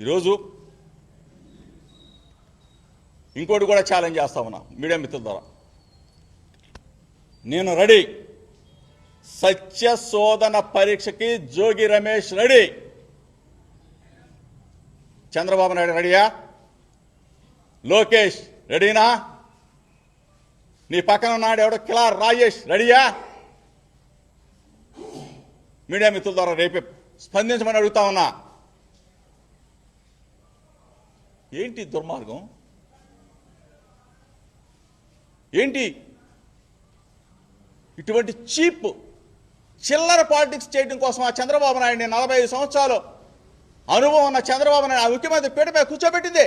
ఈరోజు ఇంకోటి కూడా ఛాలెంజ్ చేస్తా ఉన్నా మీడియా మిత్రుల ద్వారా. నేను రెడీ. సత్య శోధన పరీక్షకి జోగి రమేష్ రెడీ. చంద్రబాబు నాయుడు రెడీయా? లోకేష్ రెడీనా? నీ పక్కన ఉన్నాడు ఎవడో? కిలార్ రాజేష్ రెడీయా? మీడియా మిత్రుల ద్వారా రేపే స్పందించమని అడుగుతా ఉన్నా. ఏంటి దుర్మార్గం? ఏంటి? ఇటువంటి చీప్ చిల్లర పాలిటిక్స్ చేయడం కోసం ఆ చంద్రబాబు నాయుడిని నలభై ఐదు సంవత్సరాలు అనుభవం ఉన్న చంద్రబాబు నాయుడు ఆ ముఖ్యమంత్రి పీటపై కూర్చోబెట్టింది.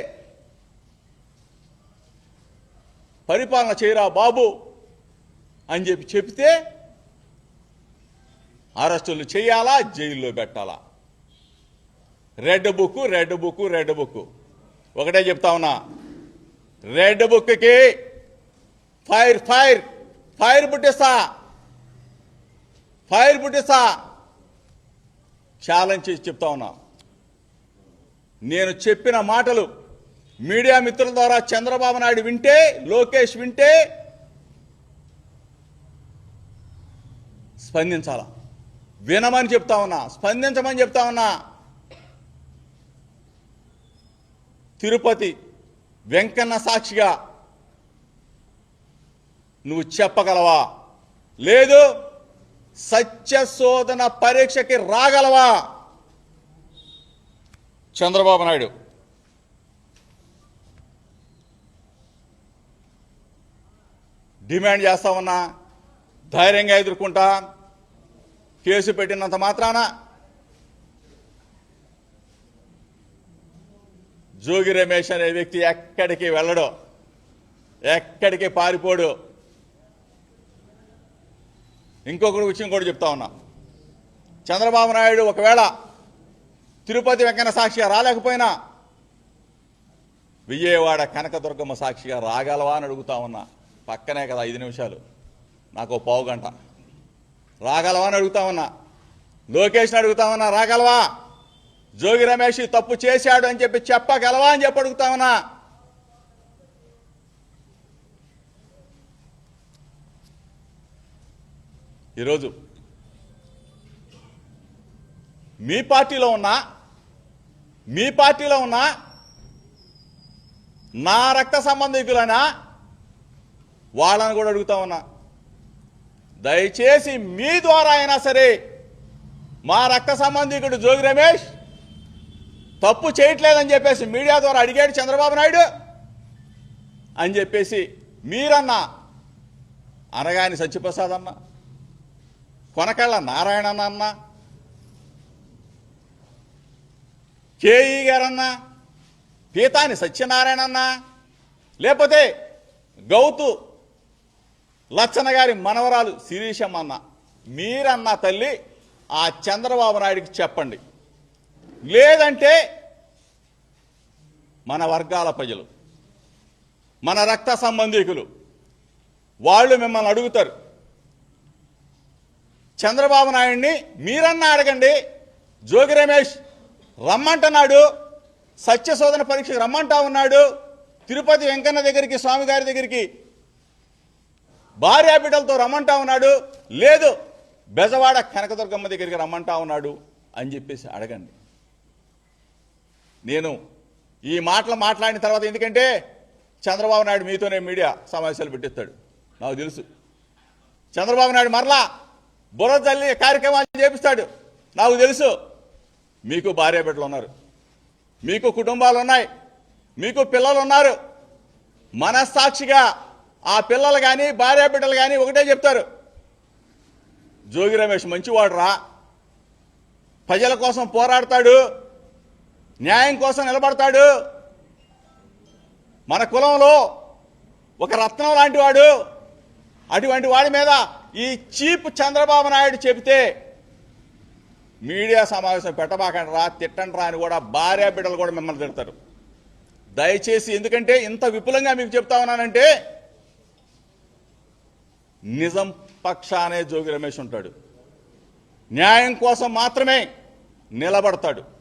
పరిపాలన చేయరా బాబు అని చెప్పి చెప్తే అరెస్టులు చేయాలా? జైల్లో పెట్టాలా? Red book red book red book. ఒకటే చెప్తా ఉన్నా. రెడ్ బుక్కి ఫైర్ ఫైర్ ఫైర్ పుట్టిస్తా. ఫైర్ పుట్టిస్తా. ఛాలెంజ్ చేసి చెప్తా ఉన్నా. నేను చెప్పిన మాటలు మీడియా మిత్రుల ద్వారా చంద్రబాబు నాయుడు వింటే లోకేష్ వింటే స్పందించాలా? వినమని చెప్తా ఉన్నా. స్పందించమని చెప్తా ఉన్నా. తిరుపతి వెంకన్న సాక్షిగా నువ్వు చెప్పగలవా? లేదు సత్య శోధన పరీక్షకి రాగలవా? చంద్రబాబు నాయుడు. డిమాండ్ చేస్తా ఉన్నా ధైర్యంగా ఎదుర్కొంటా కేసు పెట్టినంత మాత్రాన జోగి రమేష్ అనే వ్యక్తి ఎక్కడికి వెళ్ళడు. ఎక్కడికి పారిపోడు. ఇంకొకటి విషయం కూడా చెప్తా ఉన్నా. చంద్రబాబు నాయుడు ఒకవేళ తిరుపతి వెంకన్న సాక్షిగా రాలేకపోయినా విజయవాడ కనకదుర్గమ్మ సాక్షిగా రాగలవా అని అడుగుతా ఉన్నా. పక్కనే కదా ఐదు నిమిషాలు. నాకు పావు గంట. రాగలవా అని అడుగుతా ఉన్నా. లోకేష్ని అడుగుతా ఉన్నా రాగలవా? జోగి రమేష్ తప్పు చేశాడు అని చెప్పి చెప్పగలవా అని చెప్పి అడుగుతామన్నా ఈరోజు మీ పార్టీలో ఉన్నా మీ పార్టీలో ఉన్నా నా రక్త సంబంధికులైనా వాళ్ళని కూడా అడుగుతా ఉన్నా. దయచేసి మీ ద్వారా అయినా సరే మా రక్త సంబంధికుడు జోగి రమేష్ తప్పు చేయట్లేదని చెప్పేసి మీడియా ద్వారా అడిగాడు చంద్రబాబు నాయుడు అని చెప్పేసి మీరన్నా అనగాని సత్యప్రసాద్ అన్న కొనకళ్ళ నారాయణన్న అన్న కేఈ గారన్నా పీతాని సత్యనారాయణ అన్న లేకపోతే గౌతు లచ్చన గారి మనవరాలు శిరీషమ్మ అన్న మీరన్న తల్లి ఆ చంద్రబాబు నాయుడికి చెప్పండి. లేదంటే మన వర్గాల ప్రజలు మన రక్త సంబంధికులు వాళ్ళు మిమ్మల్ని అడుగుతారు. చంద్రబాబు నాయుడిని మీరన్నా అడగండి జోగి రమేష్ రమ్మంటున్నాడు సత్యశోధన పరీక్షకు రమ్మంటా ఉన్నాడు తిరుపతి వెంకన్న దగ్గరికి స్వామి గారి దగ్గరికి భార్యాబిడ్డలతో రమ్మంటా ఉన్నాడు లేదు బెజవాడ కనకదుర్గమ్మ దగ్గరికి రమ్మంటా ఉన్నాడు అని చెప్పేసి అడగండి. నేను ఈ మాటలు మాట్లాడిన తర్వాత ఎందుకంటే చంద్రబాబు నాయుడు మీతోనే మీడియా సమావేశాలు పెట్టిస్తాడు. నాకు తెలుసు. చంద్రబాబు నాయుడు మరలా బుర్ర తల్లి కార్యక్రమాలు చేపిస్తాడు. నాకు తెలుసు. మీకు భార్య బిడ్డలు ఉన్నారు. మీకు కుటుంబాలు ఉన్నాయి. మీకు పిల్లలు ఉన్నారు. మనస్సాక్షిగా ఆ పిల్లలు కానీ భార్య బిడ్డలు కానీ ఒకటే చెప్తారు. జోగి రమేష్ మంచివాడు రా ప్రజల కోసం పోరాడతాడు. న్యాయం కోసం నిలబడతాడు. మన కులంలో ఒక రత్నం లాంటి వాడు అటువంటి వాడి మీద ఈ చీప్ చంద్రబాబు నాయుడు చెబితే మీడియా సమావేశం పెట్టబాకండి రా తిట్టండి రా అని కూడా భార్య బిడ్డలు కూడా మిమ్మల్ని తిడతారు. దయచేసి ఎందుకంటే ఇంత విపులంగా మీకు చెప్తా ఉన్నానంటే నిజం పక్షానే జోగి రమేష్ ఉంటాడు. న్యాయం కోసం మాత్రమే నిలబడతాడు.